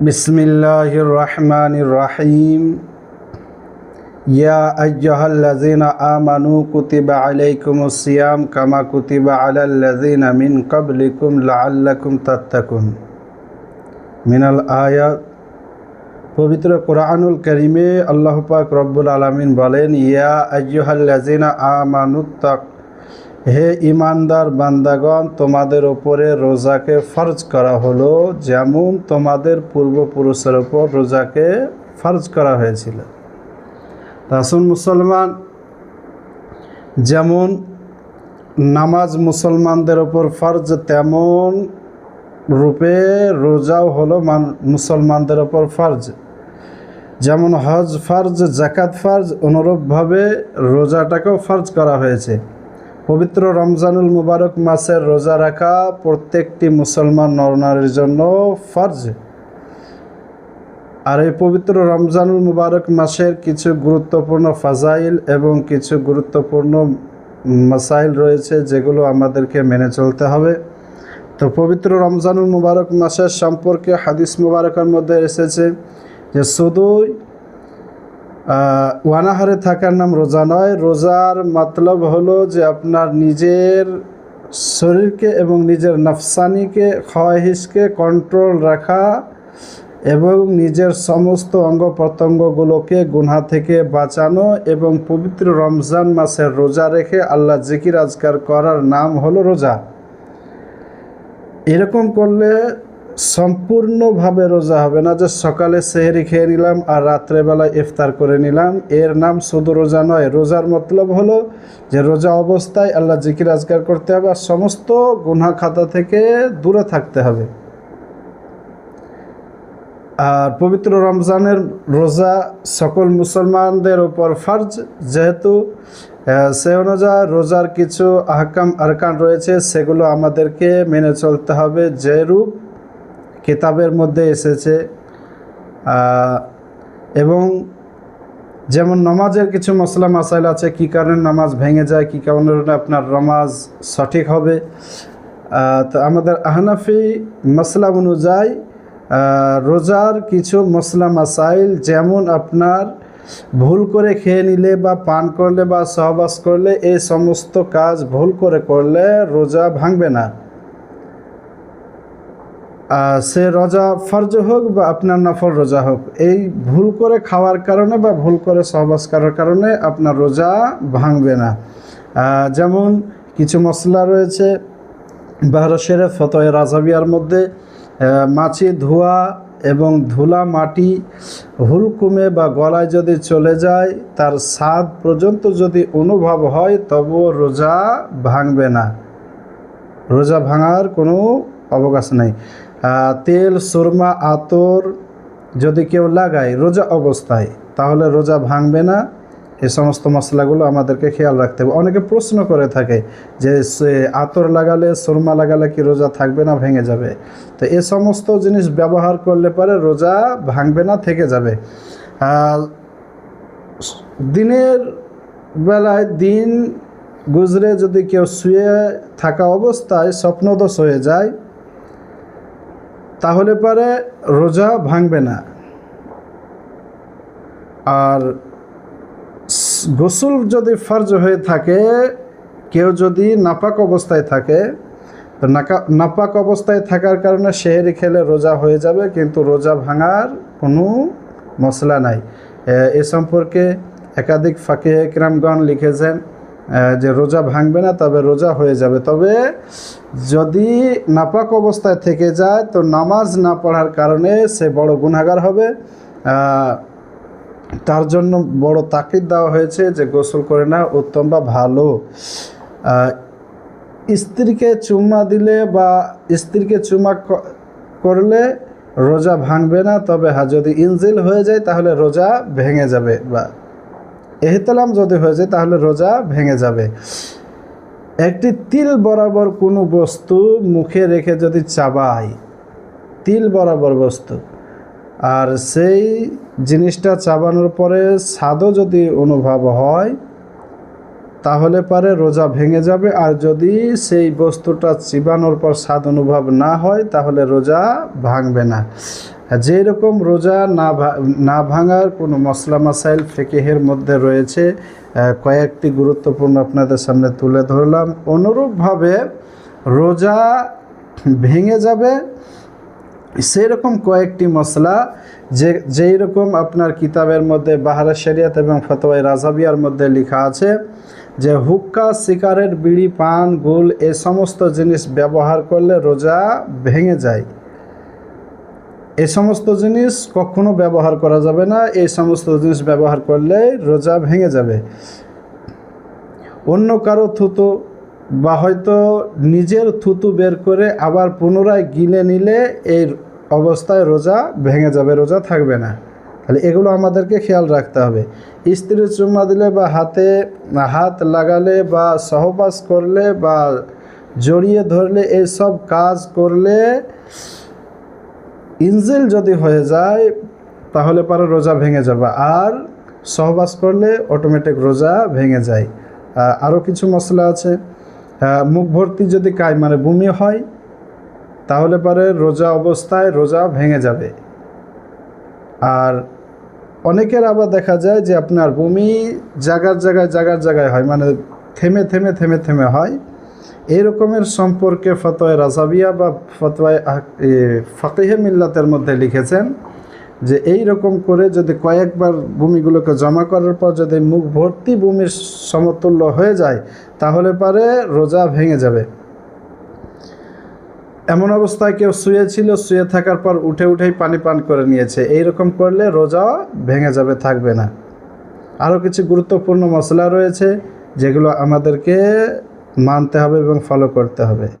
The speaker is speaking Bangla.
বিসমিল্লাহির রহমানির রাহিম ইয়া আইয়ুহাল্লাযীনা আমানু কুতিবা আলাইকুমুস সিয়াম কামা কুতিবা আলাল লাযীনা মিন ক্বাবলিকুম লাআল্লাকুম তাত্তাকুন। মিনাল আয়াত। পবিত্র কোরআনুল করিমে আল্লাহ পাক রব্বুল আলামিন বলেন, ইয়া আইয়ুহাল্লাযীনা আমানুত হে ইমানদার বান্দাগণ, তোমাদের ওপরে রোজাকে ফরজ করা হলো যেমন তোমাদের পূর্বপুরুষের ওপর রোজাকে ফরজ করা হয়েছিল। তাসুন মুসলমান, যেমন নামাজ মুসলমানদের ওপর ফরজ, তেমন রূপে রোজাও হলো মান, মুসলমানদের ওপর ফরজ। যেমন হজ ফরজ জাকাত ফরজ, অনুরূপভাবে রোজাটাকেও ফরজ করা হয়েছে। পবিত্র রমজানুল মুবারক মাসের রোজা রাখা প্রত্যেকটি মুসলমান নরনারীর জন্য ফরজ। আর এই পবিত্র রমজানুল মুবারক মাসের কিছু গুরুত্বপূর্ণ ফাজাইল এবং কিছু গুরুত্বপূর্ণ মাসাইল রয়েছে যেগুলো আমাদেরকে মেনে চলতে হবে। তো পবিত্র রমজানুল মুবারক মাসের সম্পর্কে হাদিস মুবারকের মধ্যে এসেছে যে শুধুই ওয়ানাহারে থাকার নাম রোজা নয়। রোজার মতলব হলো যে আপনার নিজের শরীরকে এবং নিজের নফসানিকে খোয়াহিসকে কন্ট্রোল রাখা এবং নিজের সমস্ত অঙ্গ প্রত্যঙ্গগুলোকে গুনহা থেকে বাঁচানো এবং পবিত্র রমজান মাসের রোজা রেখে আল্লাহ জিকির আজকার করার নাম হলো রোজা। এরকম করলে সম্পূর্ণভাবে রোজা হবে না, যে সকালে সেহেরি খেয়ে নিলাম আর রাত্রেবেলা ইফতার করে নিলাম, এর নাম শুধু রোজা নয়। রোজার মতলব হলো যে রোজা অবস্থায় আল্লাহ জিকির আজগার করতে হবে আর সমস্ত গুনা খাতা থেকে দূরে থাকতে হবে। আর পবিত্র রমজানের রোজা সকল মুসলমানদের ওপর ফর্জ, যেহেতু সে অনুযায়ী রোজার কিছু আহকাম, আরকান রয়েছে, সেগুলো আমাদেরকে মেনে চলতে হবে যে রূপ কিতাবের মধ্যে এসেছে এবং যেমন নামাজের কিছু মশলা মাসাইল আছে, কী কারণে নামাজ ভেঙে যায়, কী কারণে আপনার নামাজ সঠিক হবে তো আমাদের আহনাফি মশলা অনুযায়ী রোজার কিছু মশলা মাসাইল যেমন আপনার ভুল করে খেয়ে নিলে বা পান করলে বা সহবাস করলে এই সমস্ত কাজ ভুল করে করলে রোজা ভাঙবে না। সে রোজা ফরজ হোক বা আপনার নফল রোজা হোক, এই ভুল করে খাওয়ার কারণে বা ভুল করে সহবাস করার কারণে আপনার রোজা ভাঙবে না। যেমন কিছু মশলা রয়েছে বারসের ফতোয় রাজাবিয়ার মধ্যে মাছি, ধোয়া এবং ধুলা মাটি হুলকুমে বা গলায় যদি চলে যায়, তার স্বাদ পর্যন্ত যদি অনুভব হয়, তবুও রোজা ভাঙবে না। রোজা ভাঙার কোনো অবকাশ নেই। তেল, সুরমা, আতর যদি কেউ লাগায় রোজা অবস্থায়, তাহলে রোজা ভাঙবে না। এই সমস্ত মশলাগুলো আমাদেরকে খেয়াল রাখতে হবে। অনেকে প্রশ্ন করে থাকে যে আতর লাগালে, সুরমা লাগালে কি রোজা থাকবে না, ভেঙে যাবে? তো এ সমস্ত জিনিস ব্যবহার করলে পরে রোজা ভাঙবে না, থেকে যাবে। দিনের বেলায় দিন গুজরে যদি কেউ শুয়ে থাকা অবস্থায় স্বপ্নদোষ হয়ে যায় তাহলে পরে রোজা ভাঙবে না। আর গোসল যদি ফর্জ হয়ে থাকে, কেউ যদি নাপাক অবস্থায় থাকে, তো নাপাক অবস্থায় থাকার কারণে শেহরি খেলে রোজা হয়ে যাবে, কিন্তু রোজা ভাঙার কোনো মশলা নাই। এ সম্পর্কে একাধিক ফাঁকি একরামগণ লিখেছেন যে রোজা ভাঙবে না, তবে রোজা হয়ে যাবে। তবে যদি নাপাক অবস্থায় থেকে যায়, তো নামাজ না পড়ার কারণে সে বড় গুণাগার হবে। তার জন্য বড় তাকিদ দেওয়া হয়েছে যে গোসল করে না উত্তম বা ভালো। স্ত্রীকে চুম্মা দিলে বা স্ত্রীকে চুমা করলে রোজা ভাঙবে না, তবে হ্যাঁ যদি ইনজিল হয়ে যায়, তাহলে রোজা ভেঙে যাবে বা এহতালাম যদি হয়ে যায়, তাহলে রোজা ভেঙে যাবে। একটি তিল বরাবর কোনো বস্তু মুখে রেখে যদি চাবাই, তিল বরাবর বস্তু। আর সেই জিনিসটা চাবানোর পরে স্বাদও যদি অনুভব হয়, তাহলে পারে রোজা ভেঙে যাবে। আর যদি সেই বস্তুটা চিবানোর পর স্বাদ অনুভব না হয়, তাহলে রোজা ভাঙবে না। যেই রকম রোজা না না ভাঙার কোনো মশলা মাসাইল ফেকেহের মধ্যে রয়েছে কয়েকটি গুরুত্বপূর্ণ আপনাদের সামনে তুলে ধরলাম। অনুরূপভাবে রোজা ভেঙে যাবে, সেরকম কয়েকটি মশলা যে, যেই রকম আপনার কিতাবের মধ্যে বাহারা শরিয়াত এবং ফতোয়াই রাজাবিয়ার মধ্যে লেখা আছে যে, হুক্কা, সিগারেট, বিড়ি, পান, গুল, এ সমস্ত জিনিস ব্যবহার করলে রোজা ভেঙে যায়। এই সমস্ত জিনিস কখনো ব্যবহার করা যাবে না। এই সমস্ত জিনিস ব্যবহার করলে রোজা ভেঙে যাবে। অন্য কারও থুতু বা হয়তো নিজের থুতু বের করে আবার পুনরায় গিলে নিলে এই অবস্থায় রোজা ভেঙে যাবে, রোজা থাকবে না। তাহলে এগুলো আমাদেরকে খেয়াল রাখতে হবে। স্ত্রীর চুম্মা দিলে বা হাতে হাত লাগালে বা সহবাস করলে বা জড়িয়ে ধরলে এইসব কাজ করলে ইনজিল যদি হয়ে যায়, তাহলে পরে রোজা ভেঙে যাবে। আর সহবাস করলে অটোমেটিক রোজা ভেঙে যায়। আরও কিছু মশলা আছে। মুখ ভর্তি যদি কায় মানে বমি হয়, তাহলে পরে রোজা অবস্থায় রোজা ভেঙে যাবে। আর অনেকের আবার দেখা যায় যে আপনার বমি জাগার জায়গায় জাগার জায়গায় হয়। মানে থেমে থেমে থেমে থেমে হয়। এই রকমের সম্পর্কে ফতোয় রাজাবিয়া বা ফতোয় ফকিহে মিল্লাতের মধ্যে লিখেছেন যে এই রকম করে যদি কয়েকবার ভূমিগুলোকে জমা করার পর যদি মুখ ভর্তি ভূমির সমতুল্য হয়ে যায়, তাহলে পারে রোজা ভেঙে যাবে। এমন অবস্থায় কেউ শুয়েছিল, শুয়ে থাকার পর উঠে উঠেই পানি পান করে নিয়েছে। এই রকম করলে রোজা ভেঙে যাবে, থাকবে না। আরও কিছু গুরুত্বপূর্ণ মশলা রয়েছে, যেগুলো আমাদেরকে মানতে হবে এবং ফলো করতে হবে।